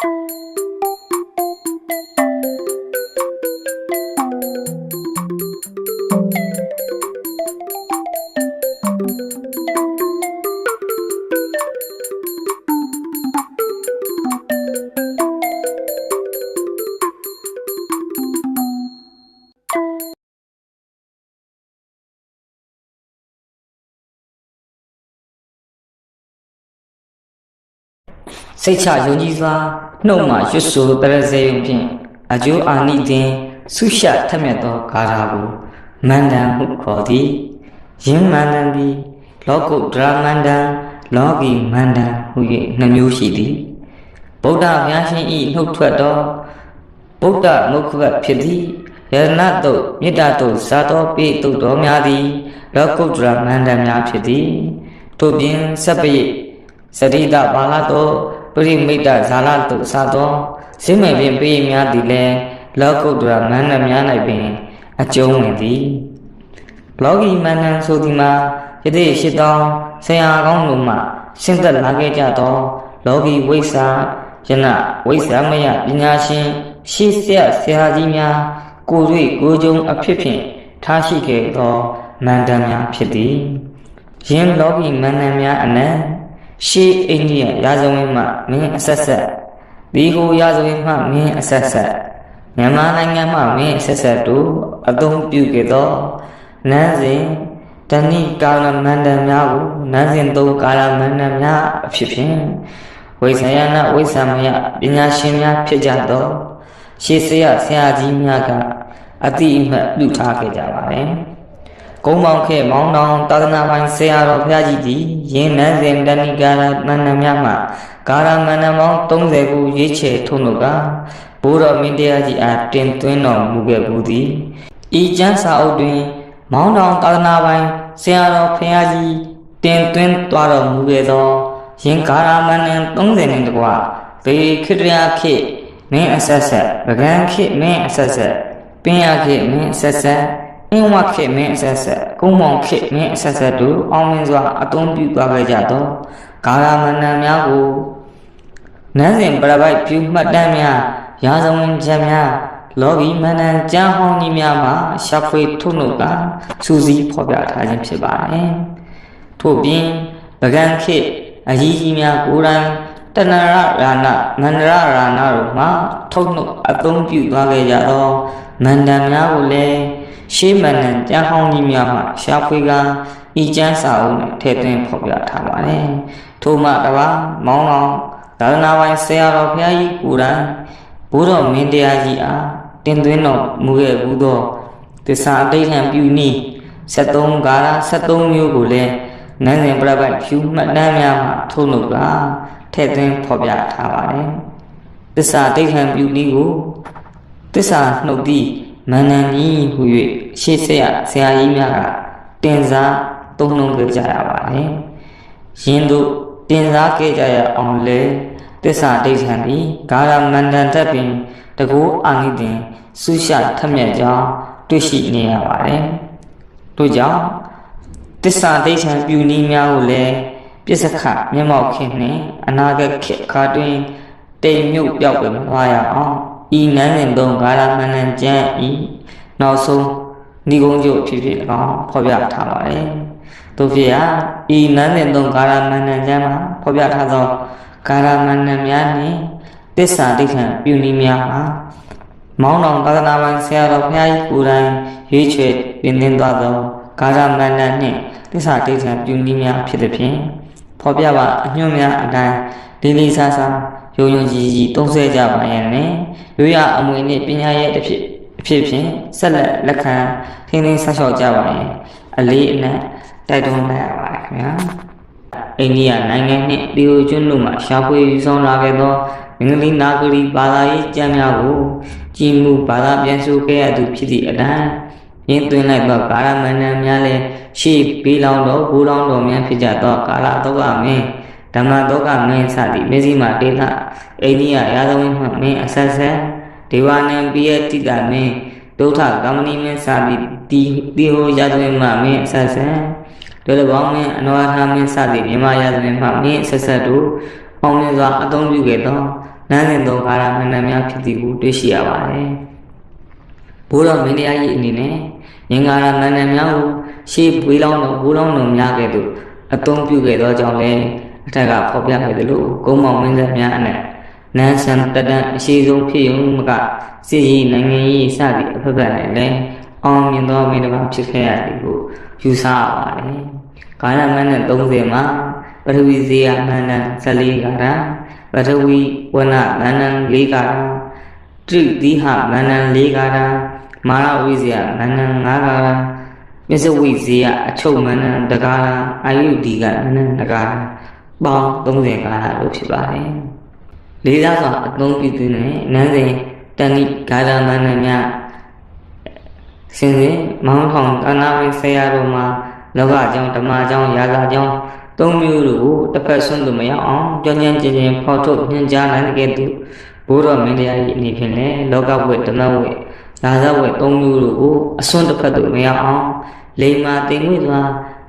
စိတ်ချယုံကြည်စွာ နှုတ်မှရွတ်ဆိုတရစေယုံဖြင့်အကျိုးအာနိသင်ဆုရှထက်မြက်သောဂါထာကိုမန္တန်ဟုခေါ်သည်ယင်းမန္တန်သည်လောကုတ္တရာမန္တန်လောကီမန္တန်ဟု၍နှမျိုးရှိသည်ဗုဒ္ဓဘုရားရှင်၏နှုတ်ထွက်သောဗုဒ္ဓမုခဘတ်ဖြစ်သည်ယရဏတုတ်မေတ္တာတုတ်ဇာတော်ပိတုတ်တော်များသည်လောကုတ္တရာမန္တန်များဖြစ်သည်ထို့ပြင်စပ္ပိစရိတဘာလတော ပရိမိတ်တဇာလတုစသောစိမေပင်ပိများသည်လည်းလောကုတ္တရာမန္တန်များ၌ပင် အကျုံးဝင်သည်လောကီမန္တန်ဆိုသည်မှာယတိရှိသောဆရာကောင်းတို့မှရှင်းသက်လာခဲ့ကြသော လောကီဝိဇ္ဇာယနဝိဇ္ဇာမယပညာရှင်ရှေးဆက်ဆရာကြီးများကိုယ်တွေ့ကိုယ်ကြုံအဖြစ်ဖြင့်ထားရှိခဲ့သောမန္တန်များဖြစ်သည်ယင်းလောကီမန္တန်များအနံ့ ရှေးအိန္ဒိယရာဇဝင်မှမင်းအဆက်ဆက်ဒီဟိုရာဇဝင်မှမင်းအဆက်ဆက်မြန်မာနိုင်ငံမှမင်းအဆက်ဆက်တို့အသုံးပြုခဲ့သောနန်းစဉ်တဏိကာလမန္တန်များကိုနန်းစဉ်သုံးကာလမန္တန်များအဖြစ်ဖြင့်ဝိဇ္ဇာယနာဝိဇ္ဇာမယပညာရှင်များဖြစ်ကြသောရှေးဆရာဆရာကြီးများကအတိအမှတ်ပြုထားခဲ့ကြပါတယ်။ ကုန်းပေါင်းခဲ့မောင်းတောင်သာသနာပိုင်ဆရာတော်ဘုရားကြီးသည်ယင်းနန်းစဉ်တဏိကာလမန္တန်များမှကာရမန္တန်ပေါင်း30ခုရွေးချယ်ထုံးလို့ကဘိုးတော်မင်းတရားကြီးအားတင်သွင်းတော်မူခဲ့ဘူးသည်ဤကျမ်းစာအုပ်တွင် မောင်းတောင်သာသနာပိုင်ဆရာတော်ဖရာကြီးတင်သွင်းသွားတော်မူခဲ့သောရင်ကာရမန္တန်30နှစ်တကွာဘေခိတရာခေတ်မင်းအဆက်ဆက်ဗကံခေတ်မင်းအဆက်ဆက်ပင်ရခေတ်မင်းအဆက်ဆက် အင်းဝခေတ်မင်းအဆက်ဆက်ကုန်းမောင်ခေတ်မင်းအဆက်ဆက်တို့အောင်မြင်စွာအသုံးပြုသွားခဲ့ကြသောကာရမန္တန်များကိုနန်းစဉ်ပြပိုက်ပြုမှတ်တမ်းများရာဇဝင်ချက်များလောကီမန္တန်ကျမ်းဟောင်းကြီးများမှာရှာဖွေထုတ်နှုတ်ကစူးစီးဖော်ပြထားခြင်းဖြစ်ပါတယ်။ထို့ပြင်ဗကံခေတ်အကြီးကြီးများကိုယ်တိုင်တဏရရာဏမန္တရရာဏတို့မှာထုတ်နှုတ်အသုံးပြုသွားခဲ့ကြသောမန္တန်များကိုလည်း ရှေးမန္တန်ကျမ်းဟောင်းကြီးများမှာရှာဖွေကဤကျမ်းစာအုပ်နဲ့ထည့်သွင်းဖော်ပြထားပါတယ်။ထို့မှတပါမောင်းတော်သာသနာပိုင်ဆရာတော်ဘုရားကြီးကိုယ်တိုင်ဘုရောမင်းတရားကြီးအားတင်သွင်းတော်မူခဲ့ဘူးသောသစ္စာအတိတ်ဟံပြုနည်း73ကာလ73မျိုးကိုလည်းနန်းစဉ်ပြပတ်ဖြူမှတ်တမ်းများမှာထုံးလို့ကထည့်သွင်းဖော်ပြထားပါတယ်သစ္စာအတိတ်ဟံပြုနည်းကိုသစ္စာနှုတ်သည့် မန္တန်ကြီးဟူ၍ရှေ့ဆက်ရဆရာကြီးများကတင်စားသုံးနှုံခဲ့ကြရပါတယ်ယင်းတို့တင်စားခဲ့ကြရအောင်လေသစ္စာဒိဋ္ဌံသည်ဂါရမန္တန်တက်ပင်တကူအာနိသင်ဆုရှထက်မြက်ကြောင်းတွေ့ရှိနေရပါတယ်။တို့ကြောင့်သစ္စာဒိဋ္ဌံပြုနည်းများကိုလည်းပြစ္ဆခမျက်မှောက်ခင်နှင့်အနာဂတ်ခေတ်ခါတွင်တိမ်မြုပ်ပြောက်ပဲမသွားရအောင် ဤနန်းစဉ်သုံးဂါရမန္တန်ကျမ်းဤနောက်ဆုံးဏိဂုံးကျုပ်ဖြစ်ဖြစ်၎င်းဖော်ပြထားပါတယ်။တို့ဖြစ်ရာဤနန်းစဉ်သုံးဂါရမန္တန်ကျမ်းမှာဖော်ပြထားသောကာရမန္တန်များနှင့်တစ္ဆာဒိဋ္ဌံပြုနည်းများမှာမောင်းတော်သာသနာပိုင်ဆရာတော်ဘုရားကြီးကိုယ်တိုင်ရွေးချယ်ပြင်သင်သွားသောကာရမန္တန်နှင့်တစ္ဆာဒိဋ္ဌံပြုနည်းများဖြစ်သည်ဖြင့်ဖော်ပြပါအညွှန်းများအတိုင်းလေးလေးစားစားယုံယုံကြည်ကြည်သုံးဆွဲကြပါရန်နဲ့ ရိုးရအမွေနှင့်ပညာရဲ့တစ်ဖြစ်အဖြစ်ဖြင့်ဆက်လက်လက်ခံထင်းထင်းဆောက်ရှောက်ကြပါရင်အလေးအနက်တိုက်တွန်းလိုက်ရပါတယ်ခင်ဗျာအိန္ဒိယနိုင်ငံနှင့်တီယိုကျွန်းတို့မှရှားဖွေယူဆောင်လာခဲ့သောမင်္ဂလိနာဂရီဘာသာရေးကျမ်းများကိုကြည်မှုဘာသာပြန်ဆိုခဲ့ရသူဖြစ်သည့်အတိုင်းရင်းသွင်းလိုက်သောကာရမဏ္ဍများလည်းရှေ့ပေးလောင်းတော်ဘူလောင်းတော်များဖြစ်ကြသောကာလတောကမင်း ဓမ္မတောကမင်းစသည့်မျက်စိမှဒေသအိန္ဒိယရာဇဝင်မှမင်းအဆက်ဆက်ဒေဝနံပိယတိတမင်းဒုဋ္ဌကမ္မဏိမင်းစသည့်တီတီဟောရာဇဝင်မှမင်းအဆက်ဆက်ဒုလဘောင်းမင်းအနောဟာမင်းစသည့်မြမရာဇဝင်မှမင်းအဆက်ဆက်တို့အောင်မြင်စွာအသုံးပြုခဲ့သောနန်းစဉ်သောကာရမဏ္ဍများဖြစ်သည်ကိုတွေ့ရှိရပါတယ်ဘိုးတော်မင်းတရားကြီးအနေနဲ့ငင်္ဂါရမဏ္ဍများကိုရှေးပွေးလောင်းတော်ဘိုးလောင်းတော်များကဲ့သို့အသုံးပြုခဲ့သောကြောင့်လည်း အထက်ကဖော်ပြခဲ့သလိုကုန်းမောင်မင်းဆက်များအနက်နန်းဆန်တတန်အရှိဆုံးဖြစ်ရုံမကစစ်ရေးနိုင်ငံရေးစသည့်အဖက်ဖက်နဲ့လည်းအောင်မြင်သောမင်းတစ်ပါးဖြစ်ခဲ့ရသည်ကိုယူဆရပါတယ်။ကာလမန်းနဲ့30မှာပထဝီဇေယမန္တန်14ကာရပထဝီဝနမန္တန်4ကာရတရိသီဟမန္တန်4ကာရမာရဝိဇေယမန္တန်5ကာရမြစ္စဝိဇေယအချုပ်မန္တန်တကာရအာယုဒီကမန္တန်တကာရ ပေါင်း30ကာရလို့ဖြစ်ပါတယ်။လေးစားစွာအသုံးပြုသူနဲ့နန်းစဉ်တဏိဂါရမန္တန်များရှင်စဉ်မောင်းထောင်တဏှာဝိဆရာတို့မှာလောကကြောင့်ဓမ္မကြောင့်ရာဇကြောင့်သုံးမျိုးတို့ကိုတစ်ဖက်ဆွန်းသူမရောက်အောင်ကြွញ្ញကျင်ကျင်ဖော်ထုတ်ညွှန်ကြားနိုင်တဲ့သူဘိုးတော်မင်းတရားကြီးအနေဖြင့်လည်းလောကဝိဓမ္မဝိရာဇဝိသုံးမျိုးတို့ကိုအစွန်းတစ်ဖက်သို့မရောက်အောင်လိမ္မာတင်ငွေစွာ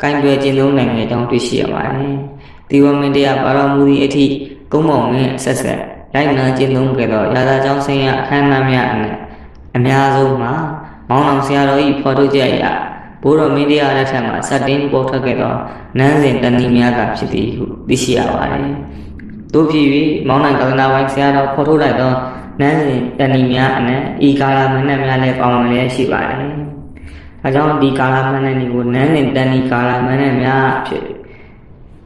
ကင်တွယ်ကျင့်သုံးနိုင်တဲ့အကြောင်းတွေ့ရှိရပါတယ်။ ဒီဝမင်းတရားပါတော်မူသည့်အထိကုန်းမောင်မင်းအဆက်ဆက်လိုက်နာကျင့်သုံးကြသောရာဇကြောင့်ဆင်းရဲအခမ်းအနားများအနက်အများဆုံးမှာမောင်းအောင်ဆရာတော်၏ဖော်ထုတ်ချက်အရဘိုးတော်မင်းတရားလက်ထက်မှာစတင်ပေါ်ထွက်ခဲ့သောနန်းစဉ်တဏီများကဖြစ်သည်ဟုသိရှိရပါတယ်။တို့ဖြစ်၍မောင်းနိုင်ကလနာဝိုင်းဆရာတော်ဖော်ထုတ်လိုက်သောနန်းစဉ်တဏီများအနက်ဤကာလမဏ္ဍများလည်းပါဝင်လျက်ရှိပါတယ်။အဲကြောင့်ဒီကာလမဏ္ဍတွေကိုနန်းစဉ်တဏီကာလမဏ္ဍများဖြစ်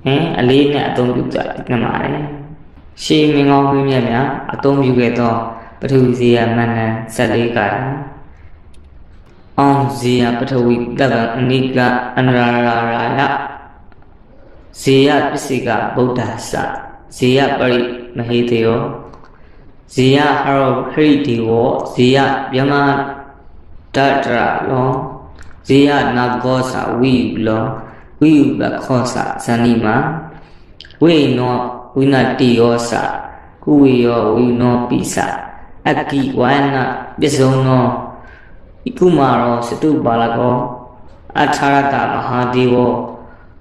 ဟင်အလေးနဲ့အသုံးပြုကြတယ်မှာပါတယ်။ရှေးမင်းကောင်းမင်းမြတ်များအသုံးပြုခဲ့သောပထဝီဇေယမဏ္ဍ14ကာလအောင်ဇေယပထဝီတဗံအနိကအနရာရာယဇေယပစ္စိကဗုဒ္ဓဆဇေယပရိမဟေတယောဇေယဟရောဟရိတိဝဇေယဗျမတတရလောဇေယနာဂောသဝိယူလော ဝိယူပခောသဇဏိမဝိနောဝိနတိယောသကုဝေယောဝိနောပိစအကိဝါနပစ္စုံနောဣကုမာရောစတုပါလကောအထာရတမဟာဒေဝ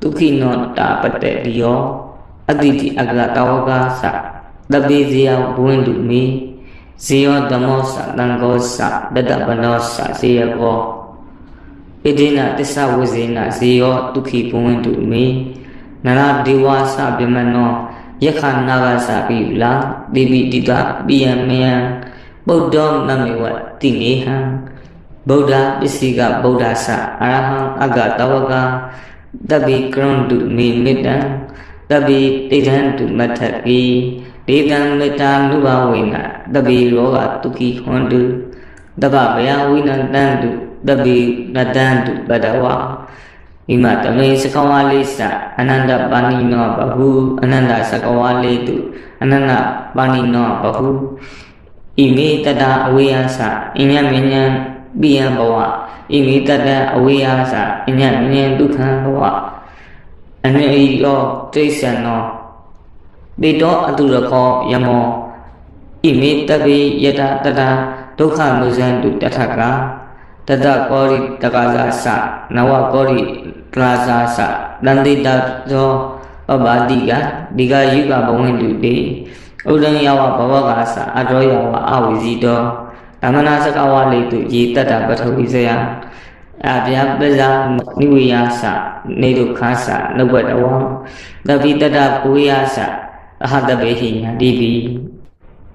ဒုက္ခိနောတာပတ္တေရိယောအတိတိအကတဝကသတပိဇေယဘဝန္တုမေဇေယောဓမ္မောသတံကောသတတပနောသဇေယကော ဣတိနတစ္ဆဝဇေနဇေယောဒုက္ခိဘဝန္တုမေနရဒေဝသဗမနောယခနာဂသပိလာတိပိတိတပိယမယံပုဒ္ဓောနမေဝတိနေဟံဗုဒ္ဓပစ္စည်းကဗုဒ္ဓဆအရဟံအဂတဝကတပိကရွန်တုမိမိတံတပိတိဋ္ဌံတုမထကိဒေတံမေတ္တာနုဘဝေနတပိရောဂတုခိဟွန်တုတပဗယဝိနတံတု တပိနတံတုပတဝဣမတမေစကဝါလေးစအနန္တပါဏိနောဘဟုအနန္တစကဝါလေးတုအနန္တပါဏိနောဘဟုဣမေတတအဝေယသအညမညံပိယံဘဝဣမိတတံအဝေယသအညမြင်ဒုက္ခံဘဝအနည်းရောတိစ္ဆန်သောတိတောအတုရခောယမောဣမိတပိယတတတဒုက္ခမုဇံတုတထက တတကောရိတကဇာသနဝကောရိတရာဇာသတန္တိတသောပပတိကဒီကယုကဘဝန္တုတိဥဒ္ဒံယဝဘဝကသအတောယဝအဝိဇိတောဓမ္မနာစကဝလေးတုရေတတ္တပထဝီဇယအဗျာပဇာနိဝေယသနေတုခါသနုဘတဝံတပိတတပူယသအဟတပေဟိညာတိပိ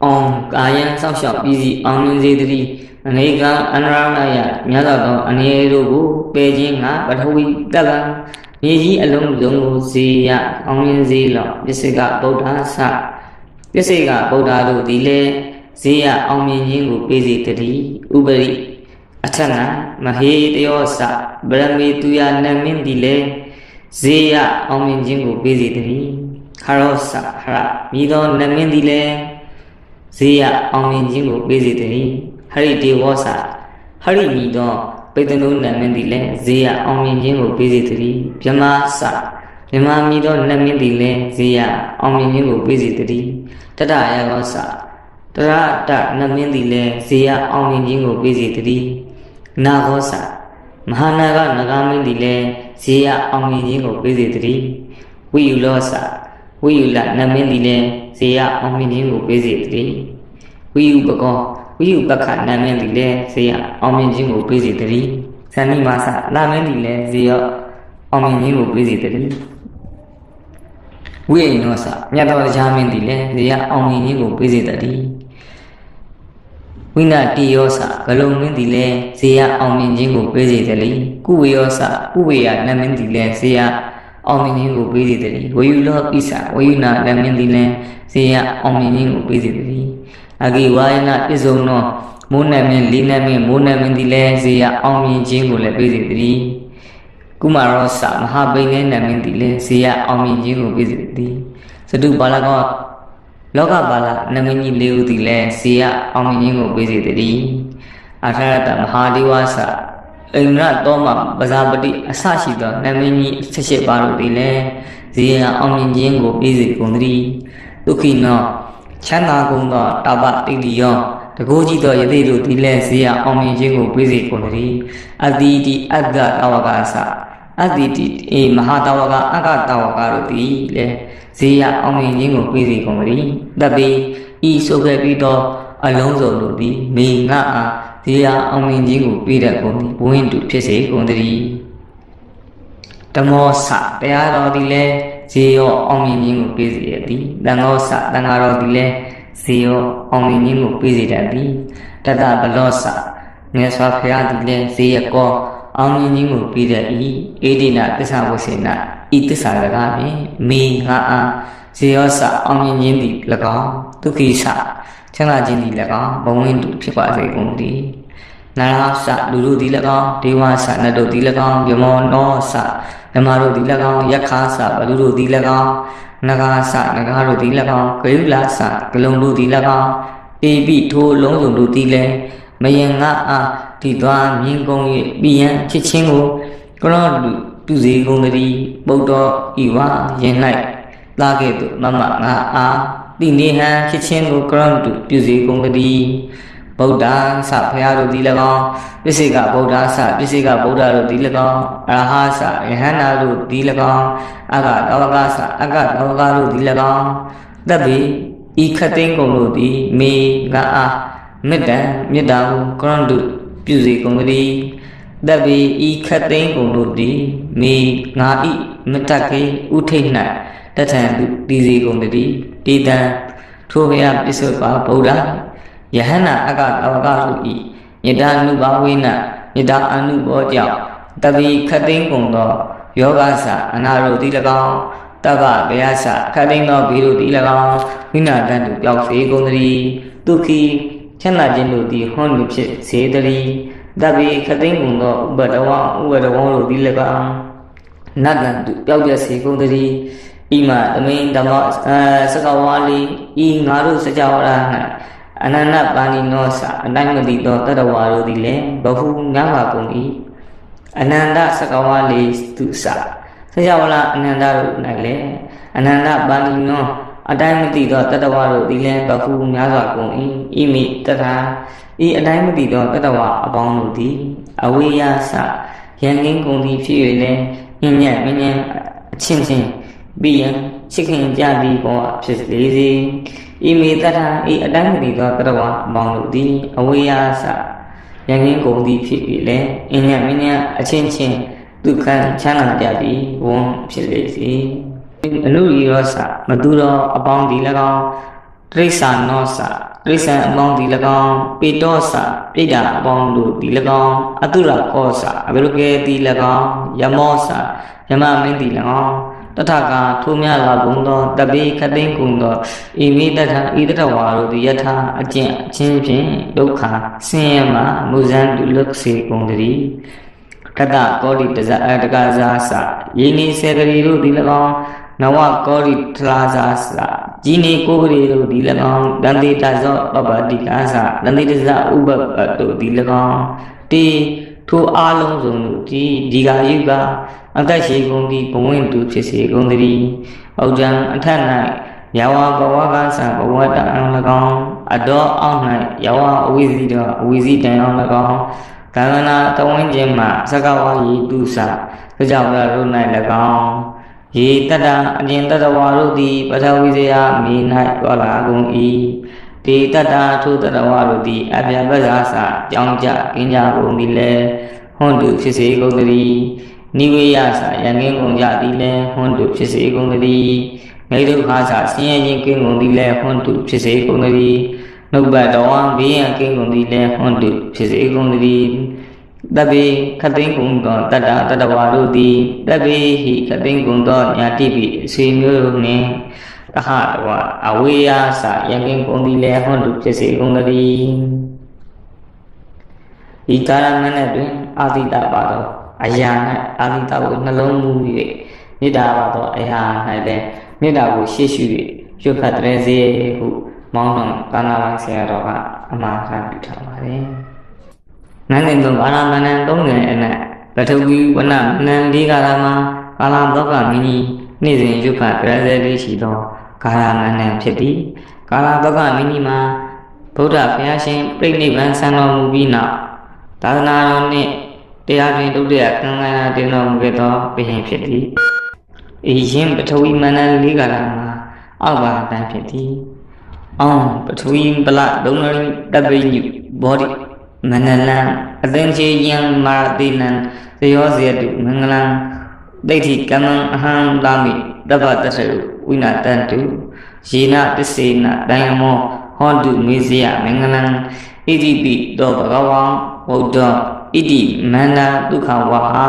အောင်ကာယံစောက်ရှောက်ပြီးစီအောင်မြင်စေတည်း အနေကအနရဏယမြတ်သောသောအနေတို့ကိုပယ်ခြင်းငါပထဝီတက္ကမြေကြီးအလုံးစုံကိုဇေယအောင်မြင်စေလောပစ္စကဗုဒ္ဓဆပစ္စကဗုဒ္ဓတို့သည်လည်းဇေယအောင်မြင်ခြင်းကိုပေးစေတည်းဥပရိအထနာမဟေတယောစဗရမေတုယနမင်းဒီလေဇေယအောင်မြင်ခြင်းကိုပေးစေတည်းခရောစဟရမိသောနမင်းဒီလေဇေယအောင်မြင်ခြင်းကိုပေးစေတည်း ဟရိတေဝစဟရိမိသောပိတနုနမင်းဒီလေဇေယအောင်မြင်ခြင်းကိုပေးစေတည်းမြမစမြမမိသောနမင်းဒီလေဇေယအောင်မြင်ခြင်းကိုပေးစေတည်းတတရယောစတရတနမင်းသည်လည်းဇေယအောင်မြင်ခြင်းကိုပေးစေတည်းနာဂောစာမဟာနာဂနဂမင်းသည်လည်းဇေယအောင်မြင်ခြင်းကိုပေးစေတည်းဝိယူလောစာဝိယူလနမင်းသည်လည်းဇဇေယအောင်မြင်ခြင်းကိုပေးစေတည်းဝိယုပကော ဝိယုပက္ခနာမင်းသည်လည်းဇေယအောင်မြင်ခြင်းကိုပေးစေတည်းဇန်နိမာစနာမင်းသည်လည်းဇေယအောင်မြင်ခြင်းကိုပေးစေတည်းဝိအိနောစမြတ်တော်တရားမင်းသည်လည်းဇေယအောင်မြင်ခြင်းကိုပေးစေတည်းဝိနာတိယောစဘလုံမင်းသည်လည်းဇေယအောင်မြင်ခြင်းကိုပေးစေတည်းကုဝေယောစကုဝေယနမင်းသည်လည်းဇေယအောင်မြင်ခြင်းကိုပေးစေတည်းဝေယူလောပိစဝေယူနာနမင်းသည်လည်းဇေယအောင်မြင်ခြင်းကိုပေးစေတည်း အဂိဝါယနာပြစ္ဆုံသောမိုးနမင်းလေးနမင်းမိုးနမင်းသည်လည်းဇေယအောင်မြင်ခြင်းကိုလည်းပေးစေတည်းကုမာရောစမဟာပိနေနမင်းသည်လည်းဇေယအောင်မြင်ခြင်းကိုပေးစေတည်းသတုပါလကောလောကပါဠနမင်းကြီးလေးဦးသည်လည်းဇေယအောင်မြင်ခြင်းကိုပေးစေတည်းအထာရတမဟာဒီဝါစအိန္ဒြတောမပဇာပတိအဆရှိသောနမင်းကြီးဆက်ရှိပါတို့သည်လည်းဇေယအောင်မြင်ခြင်းကိုပေးစေကုန်သတည်းဒုက္ခိနော ချမ်းသာကုန်သောတပတိတိယောတကိုးကြည့်သောယသိတို့သည်လည်းဇေယအောင်မြင်ခြင်းကိုပေးစေကုန်သတည်းအတိတိအက္ကတဝကသအတိတိအေမဟာတဝကအက္ကတဝကတို့သည်လည်းဇေယအောင်မြင်ခြင်းကိုပေးစေကုန်သတည်းတပိဤဆိုခဲ့ပြီးသောအလုံးစုံတို့သည်မေငါအားဇေယအောင်မြင်ခြင်းကိုပေးတတ်ကုန်သည်ဘဝင်းတုဖြစ်စေကုန်သတည်းဓမ္မောစတရားတော်သည်လည်း ဇေယောအောင်မြင်ခြင်းကိုပေးစေရသည်တန်ဃောစတန်ဃာတော်သည်လည်းဇေယောအောင်မြင်ခြင်းကိုပေးစေတတ်သည်တတဘလောစမြတ်စွာဘုရားသည်လည်းဇေယကောအောင်မြင်ခြင်းကိုပေးတတ်၏အေဒိနသစ္စာဝစေနဤသစ္စာစကားဖြင့်မေငါအားဇေယောစအောင်မြင်ခြင်းသည်၎င်းဒုက္ခိစချမ်းသာခြင်းသည်၎င်းဘဝင်းတုဖြစ်ပါစေကုန်သတည်းနရဟစလူတို့သည်၎င်းဒေဝစနတ်တို့သည်၎င်းယမောနောစ ဓမ္မတို့သည်၎င်းယက္ခစဘလူတို့သည်၎င်းနဂါစနဂါတို့သည်၎င်းဂယုလစဂလုံတို့သည်၎င်းပေပိထိုလုံးစုံတို့သည်လည်းမယင်ငါအားဒီသွားမြင်ကုန်၍ပြီးရန်ချစ်ချင်းကိုကရောလူပြုစေကုန်သတည်းပုဒ္ဒောဤဝါယင်၌လာခဲ့သူမမငါအားတိနေဟံချစ်ချင်းကိုကရောလူပြုစေကုန်သတည်း ဗုဒ္ဓဆဘုရားတို့သည်၎င်းပစ္စေကဗုဒ္ဓဆပစ္စေကဗုဒ္ဓတို့သည်၎င်းအရဟဆယဟန္တာတို့သည်၎င်းအကတောကဆအကတောကတို့သည်၎င်းတပ်ပြီးဤခတ်သိန်းကုန်တို့သည်မေငါအားမေတ္တမေတ္တာကိုကရဏတုပြုစေကုန်သတည်းတပ်ပြီးဤခတ်သိန်းကုန်တို့သည်မေငါဤမတတ်ကေဥထိတ်၌တထံတည်စေကုန်သတည်းတေတံထိုဘုရားပစ္စုပါဗုဒ္ဓ ယဟန္တာအကတဝကတို့ဤမေတ္တာနုဘာဝိနမေတ္တာအနုဘောကြောင့်တပိခတ်သိန်းကုန်သောယောဂဆာအနာတို့သည်၎င်းတပ္ပဘယဆခတ်သိန်းသောဘေးတို့သည်၎င်းဝိနာတန်သူပျောက်စေကုန်သတည်းဒုက္ခိချမ်းသာခြင်းတို့သည်ဟွန်းလူဖြစ်စေတည်းတပိခတ်သိန်းကုန်သောဥပဒဝဥပဒဝတို့သည်၎င်းနတ်တန်သူပျောက်ပြစေကုန်သတည်းဤမှာသမင်းဓမ္မအဲစကဝါလီဤငါတို့စကြဝဠာ၌ အနန္တပါဏိနောစအတိုင်းမတိသောတတဝါတို့သည်လည်းဘဟုငါးပါကုန်၏အနန္တစကဝါလီသူစစကြဝဠာအနန္တတို့၌လည်းအနန္တပါဏိနောအတိုင်းမတိသောတတဝါတို့သည်လည်းဘဟုများစွာကုန်၏ဣမိတထာဤအတိုင်းမတိသောတတဝါအပေါင်းတို့သည်အဝိယစယံငင်းကုန်သည်ဖြစ်၍လည်းညဉ့်ညံ့မဉ္ဇဉ်အချင်းချင်းပြီးရင်ချစ်ခင်ကြသည်ဘောဖြစ်လေစေ ဤမေတ္တာဤအတိုင်းမတည်သောတရဝမောင်တို့သည်အဝေယသယငင်းကုန်သည်ဖြစ်ပြီလေအင်းညမင်းညအချင်းချင်းဒုက္ခချမ်းသာကြသည်ဝန်းဖြစ်လေစေအနုရီရောစမတူသောအပေါင်းသည်၎င်းတိရစ္ဆာနောစတိရစ္ဆာန်အပေါင်းသည်၎င်းပေတောစပြိတ္တာအပေါင်းတို့သည်၎င်းအတုရကောစအဘိရုကေသည်၎င်းယမောစယမမင်းသည်၎င်း တထကထိုမြလာကုန်သောတပိခသိန်းကုန်သောဣမိတထဣတထဝါတို့သည်ယထာအကျင့်အချင်းဖြင့်ဒုက္ခဆင်းရဲမှမူဇံတုလုစေကုန်တည်းကတကောတိတဇအတကဇာစယင်းဤစေကလေးတို့သည်၎င်းနဝကောရိထလာဇာစကြီးနေကိုကလေးတို့သည်၎င်းတန်တိတဇောပပတိကာစတန်တိတဇဥပပတို့သည်၎င်းတေထိုအားလုံးစုံတို့သည်ဒီဃာယုက အသက်ရှိကုန်သည့်ဘဝင့်သူဖြစ်စေကုန်သတည်း။ဩဇံအထက်၌ယဝဘဝကသဘဝတံ၎င်းအတော်အောက်၌ယဝအဝိဇိတောအဝိဇိတံအောင်၎င်းကံနာတဝင်းခြင်းမှသကဝါယီတုစသကြောင့်တို့၌၎င်းရေတတ္တအကျင်တတဝါတို့သည်ပထဝီဇယမိ၌သွားလာကုန်၏ဒေတတ္တထိုတတဝါတို့သည်အပြပဇာစကြောင်းကြကင်းကြကုန်သည်လေဟွန်တုဖြစ်စေကုန်သတည်း နိဝေယစယံကင်းကုန်ကြသည်လေဟွန်တုဖြစ်စေကုန်သတည်းမိဒုက္ခစဆင်းရဲခြင်းကင်းကုန်သည်လေဟွန်တုဖြစ်စေကုန်သတည်းနှုတ်ပတ်တော်ဝံဘေးရန်ကင်းကုန်သည်လေဟွန်တုဖြစ်စေကုန်သတည်းတပိခသိန်းကုံသောတတ္တတတဝါတို့သည်တပိဟိခသိန်းကုံသောညာတိပိအဆွေမျိုးတို့နှင့်တဟတဝအဝေယသယံကင်းကုံသည်လည်းဟွန်တုဖြစ်စေကုန်သတည်းဤကာရမဏတွင်အာတိတပါသော အရာ၌အာတိတကိုနှလုံးမူ၍မေတ္တာပါသောအရာ၌လည်းမေတ္တာကိုရှေ့ရှု၍ရွတ်ဖတ်တဲ့စေဟုမောင်းတော်ကာနာဝဆရာတော်ကအမှားခံပြုထားပါတယ်။နန်းတင်သုံးကာလမဏ္ဍ30အနက်ပထဝီဝနမဏ္ဍလေးကာလမှာကာလသောကမင်းကြီးနေ့စဉ်ရွတ်ဖတ်ကြတဲ့လေးရှိသောကာလမဏ္ဍဖြစ်သည်။ကာလသောကမင်းကြီးမှာဗုဒ္ဓဘုရားရှင်ပြိဋိဘံဆံတော်မူပြီးနောက်သာသနာတော်နှင့် တရားတွင်ဒုတိယကံကံတင်တော်မူခဲ့သောဘုရင်ဖြစ်သည်။ဤရင်ပထဝီမဏ္ဍလေးကာလမှာအောက်ပါတန်းဖြစ်သည်။အောင်းပထဝီပလဒုံနရိတပိညုဘောဓိမနလံအသင်္ချေယံမာတိနံသယောဇေတုမင်္ဂလံဒိဋ္ဌိကမံအဟံလာမိတပ္ပတ္တရုဝိနာတန္တုယေနပစ္စေနတယမောဟောတုမေဇယမင်္ဂလံဣတိပိတောဘဂဝံဝုဒ္ဓ ဣတိမန္တဒုက္ခဝါဟာ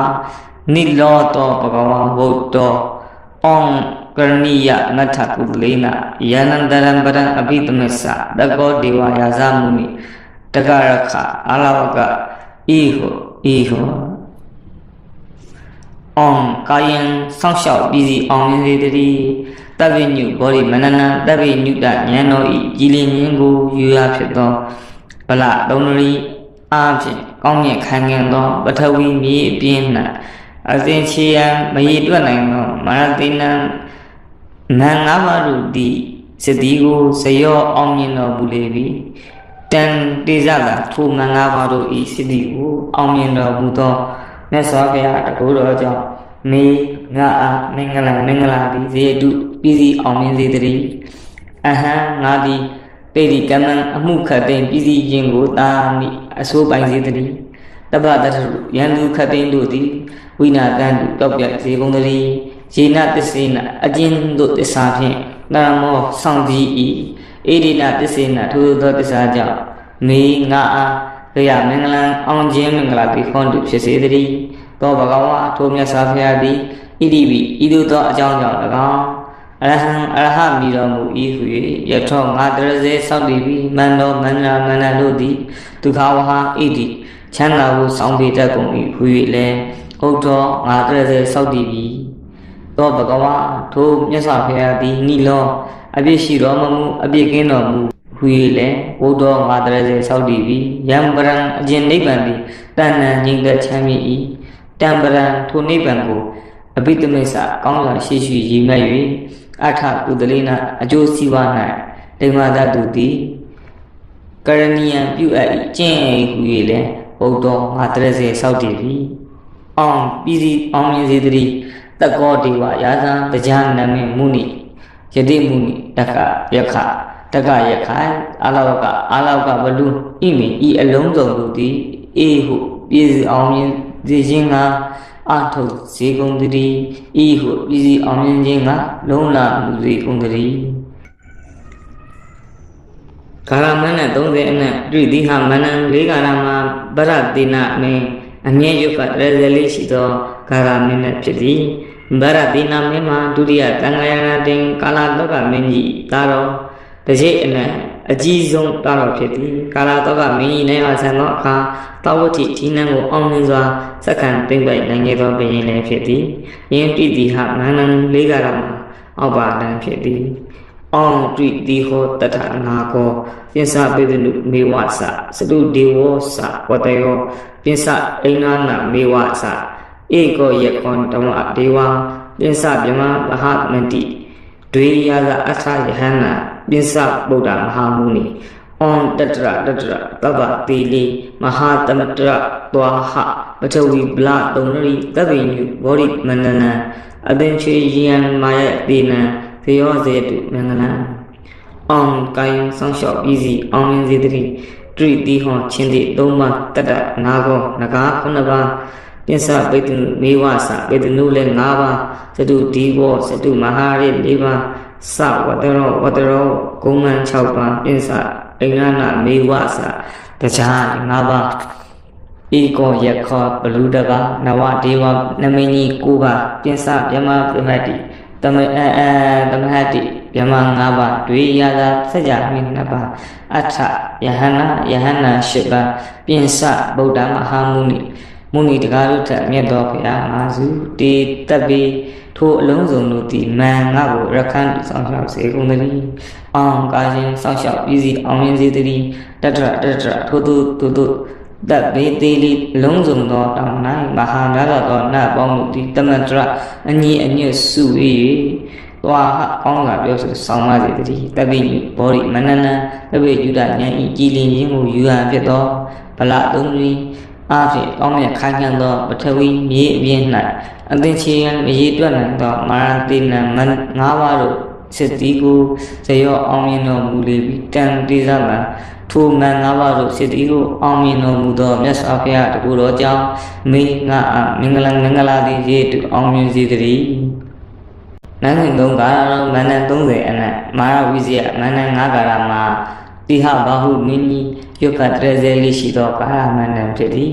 နိလောတောဘဂဝံဝုဒ္ဓအောင်ကရဏိယနထကုလေနယန္တရံပရံအဘိသမစ္ဆတကောဒေဝယာဇမုနိတကရခအာလဝကဤဟုဤဟုအောင်ကာယံဆောင်းလျှောက်ပြီးစီအောင်ရင်းစေတည်းတပ္ပိညုဘောဓိမနနံတပ္ပိညုတဉာဏ်တော်ဤကြည်လင်ခြင်းကိုယူရဖြစ်သောဗလသုံးရီ အားဖြင့်ကောင်းမြတ်ခံငင်သောပထဝီမြေအပြင်း၌အစဉ်ချေယံမရည်တွက်နိုင်သောမရတိနံနံငါးပါးတို့သည်စတိကိုဇယောအောင်မြင်တော်မူလေပြီတန်တေဇကထိုမင်္ဂပါတို့ဤစတိကိုအောင်မြင်တော်မူသောမြတ်စွာဘုရားတကူတော်ကြောင့်မေငါအားမင်္ဂလာမင်္ဂလာသည်ဇေတုပြည်စီအောင်မြင်စေတည်းအဟံငါသည်တေဒီကမံအမှုခတ်သိမ်းပြည်စီခြင်းကိုတာမိ အစိုးပိုင်စေတည်းတပ္ပတတ္တယန္တုခတ်သိမ်းတို့သည်ဝိနာတန်တုတောက်ပြစေကုန်တည်းယေနတစ္စေနအကျဉ်တို့တစ္ဆာဖြင့်နာမောဆောင်ကြည်ဤဧရိနတစ္စေနထိုသောတစ္ဆာကြောင့်မေငါအားကြရမင်္ဂလံအောင်ခြင်းမင်္ဂလာတိခွန်တုဖြစ်စေတည်းသောဘဂဝါထိုမြတ်စွာဘုရားသည်ဣတိပိဤသို့သောအကြောင်းကြောင့်၎င်း အရဟံအရဟမိတော်မူ၏ဟု၍ယထောငါတရစေဆောက်တည်ပြီးမန္တောမန္နာမန္နတို့သည်ဒုက္ခဝဟဣတိချမ်းသာကိုစောင့်ပေးတတ်ကုန်၏ဟု၍လည်းဟုတ်တော်ငါတရစေဆောက်တည်ပြီးသောဘဂဝါထိုမြတ်စွာဘုရားသည်နိလောအပြစ်ရှိတော်မမူအပြစ်ကင်းတော်မူဟူ၍လည်းဘုဒ္ဓငါတရစေဆောက်တည်ပြီးယံပရံအကျဉ်နိဗ္ဗာန်သည်တဏ္ဏငြိမ်သက်ချမ်းမြေ့၏တံပရံထိုနိဗ္ဗာန်ကိုအဘိဓမ္မိစကောင်းစွာရှိရှိရည်မှတ်၍ အထကုသလိနအကျိုးစီးပွား၌ဒိမသတုသည်ကရဏီယံပြုအပ်၏ကျင့်၏ဟူ၍လည်းဘုဒ္ဓငါတရစေဆောက်တည်ပြီးအောင်ပြည်စီအောင်မြင်စေတည်းတကောဒေဝရာဇံတရားနမေမုနိယတိမုနိတက္ကယခတက္ကယခိုင်အာလောကအာလောကဘလူဣမိဤအလုံးစုံတို့သည်အေဟုပြည်စီအောင်မြင်စေခြင်းက အထုတ်စေကုန်တည်းဤဟုပြည်စီအောင်မြင်ခြင်းကလုံးလာမှုစေကုန်တည်းကာလမဏ္ဍ30အနက်တွေ့သည်ဟာမဏ္ဍ၄ကာလမှာဗရတိနာမင်းအမြဲရွတ်ဖတ်ရဇလေးရှိသောကာလမင်းနဲ့ဖြစ်သည်ဗရတိနာမင်းမှာဒုတိယတန်ခါယနာတင်ကာလတောကမင်းကြီးဒါတော်တကြိတ်အနက် အကြီးဆုံးတာတော်ဖြစ်သည်ကာလာတော့ကမင်းကြီးနိုင်အောင်ဆန်သောအခါတောဝတိဒီနံကိုအောင်မြင်စွာစက္ကန့်သိမ့်ပိုက်နိုင်ခဲ့သောဘုရင်လည်းဖြစ်သည်ယင်းတိတိဟမန္နံလေးကာရမှာအောက်ပါတန်းဖြစ်သည်အောင်တိတိဟောတထနာကောပိစပေဒနုမေဝသစတုဒေဝသဝတယောပိစအိနာနာမေဝသဧကောယခွန်တမဒေဝပိစဗြမဗဟမတိ ဒွေယကအထယဟန္နာပိစဗုဒ္ဓမဟာမုနိအွန်တတရတတရတဗ္ဗတိလိမဟာတမတရသွာဟပထဝီဗလတုံရိတဗ္ဗိညုဘောရိမန္နနံအသင်ချွေယံမာရဲ့တေနံသေရောစေတုမင်္ဂလံအောင်ကိုင်းဆောင်လျှောက်ပြီးစီအောင်မြင်စေတည်းတရိတိဟောချင်းတိသုံးပါးတတ္တနာကောနဂါခုနှစ် ပါးပိစပိတနုမေဝသပိတနုလည်း၅ပါးသတုဒီဘောသတုမဟာရိ၄ပါးစဝတရောဝတရောဂုံငန်း၆ပါးပိစအင်္ဂနာမေဝသတရား၅ပါးဧကောယခောပလူတကနဝဒေဝနမင်းကြီး၉ပါးပိစမြမပြမတိတမအအတမဟတိမြမ၅ပါးတွေ့ရသာစัจ जा မိနှစ်ပါးအထယဟနာယဟနာ၈ပါးပိစဗုဒ္ဓမဟာမုနိ မုနိတကားတို့ထက်မြတ်တော်ဘုရားငါစုတေတပ်ပြီးထိုအလုံးစုံတို့သည်မန်ငါကိုရခန့်ဆောင်ရှောက်စေကုန်သတည်းအောင်ကာခြင်းဆောင်ရှောက်ပြီးစီအောင်မြင်စေတည်းတတရတတရထိုသူသူသူတပ်ဘေးသေးလေးလုံးစုံသောတောင်၌မဟာနာရသောနတ်ပေါင်းတို့သည်တမန်တရအညီအညွတ်စု၍သွားဟကောင်းကပြောဆိုဆောင်ပါစေတည်းတပိဘောရိမနနံတပိယူဒဉာဏ်ဤကြည်လင်ခြင်းကိုယူဟန်ဖြစ်သောဗလသုံးပြီး အားဖြင့်ကောင်းမြတ်ခိုင်ခံ့သောပထဝီမြေအပြင်၌အသင်ချေရန်မရည်တွက်နိုင်သောမာရတိနံမန်၅ပါးတို့စစ်တီကိုဇယောအောင်မြင်တော်မူလေပြီးတန်တိသမှာထိုမန်၅ပါးတို့စစ်တီကိုအောင်မြင်တော်မူသောမြတ်စွာဘုရားတကူတော်ကြောင့်မိငါအမင်္ဂလမင်္ဂလာသည်ရေတူအောင်မြင်စေတည်းနန်းစဉ်သုံးကာရမန္တန်30အနက်မာရဝိဇယမန္တန်5ကာရမှာ တိဟဘာဟုမင်းကြီးရွတ်ဖတ်တရဇဲလေးရှိသောကာရမန္တန်ဖြစ်သည်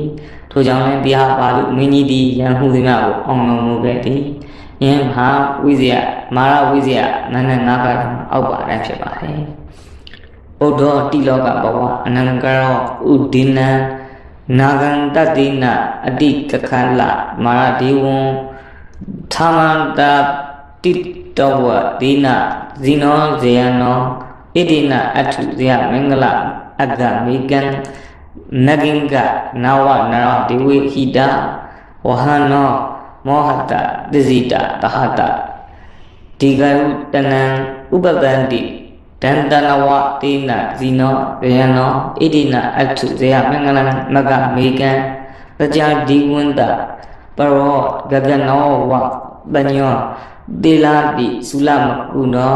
ထိုကြောင့်လည်းတိဟဘာဟုမင်းကြီးသည်ယံဟုသည်များကိုအောင်တော်မူခဲ့သည်ယင်ဟာဝိဇယမာရဝိဇယမန္တန်5ကာရမှာအောက်ပါတိုင်းဖြစ်ပါတယ်ဘုဒ္ဓတိလောကဘဝအနန္ကရောဥဒိနံနာဂန္တတိနအတိကခလမာရဒီဝံသာမန္တတိတောဝဒိနဇိနောဇေယနော ဣတိနအထုဇယမင်္ဂလအဂမေကံနဂင်္ဂနဝနရဒီဝိဟိတဝဟနောမောဟတသဇိတတဟတဒီကယုတနံဥပပန္တိဒန္တနဝတိနဇိနောဇယနောဣတိနအထုဇယမင်္ဂလမဂမေကံတကြာဒီဝန္တပရောဂဂနောဝပညောတေလာတိသုလမကုနော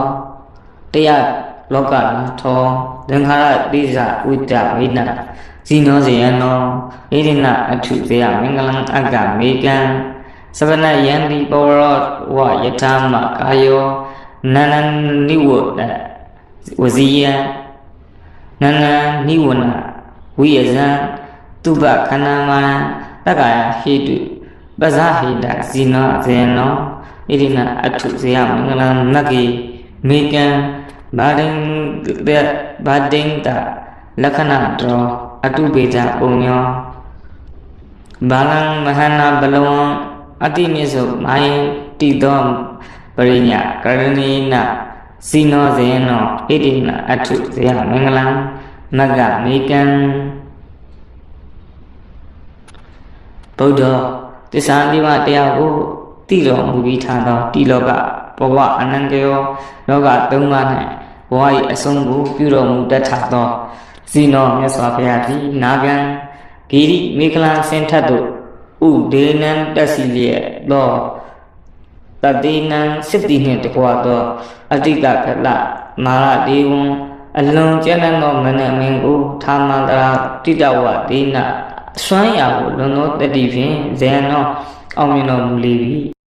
တရား လောကနာထောသင်္ခါရတိဇဝိတ္တဝိနဇိနောဇေယနောဣရိနအထုဇေယမင်္ဂလံအက္ကမေကံသဗ္ဗနယန္တိပဝရောဝယထာမကာယောနန္နနိဝတဝဇိယနန္နနိဝနဝိယဇံတုပခန္ဓာမံတက္ကာယဟိတုပဇဟိတဇိနောဇေယနောဣရိနအထုဇေယမင်္ဂလံနဂ္ဂေမေကံ ဘာဒင်ဘာဒင်တလက္ခဏတောအတုပေကြပုံညောဘာလံမဟာနာဘလဝံအတိမြစ္ဆုမိုင်းတိသောပရိညာကရဏီနစီနောဇေနောဣတိနအထုဇေယမင်္ဂလံမဂ္ဂမေကံဗုဒ္ဓသစ္စာလေးပါးတရားကိုသိတော်မူပြီးထားသောတိလောကဘဝအနန္တယောလောကသုံးပါး၌ ဘဝ၏အဆုံးကိုပြုတော်မူတတ်ထသောဇီနောမြတ်စွာဘုရားသည်နာဂံဂိရိမေခလံစင်ထတ်တို့ဥဒေနံတက်စီလျက်သောတတိနံစစ်တိနှင့်တကွာသောအတိကကလမာရဒေဝံအလွန်ကျမ်းသောမနမင်းကိုသာမန္တရာတိတဝဒေနစွမ်းရာကိုလွန်သောတတိဖြင့်ဇေနောအောင်မြင်တော်မူလေပြီ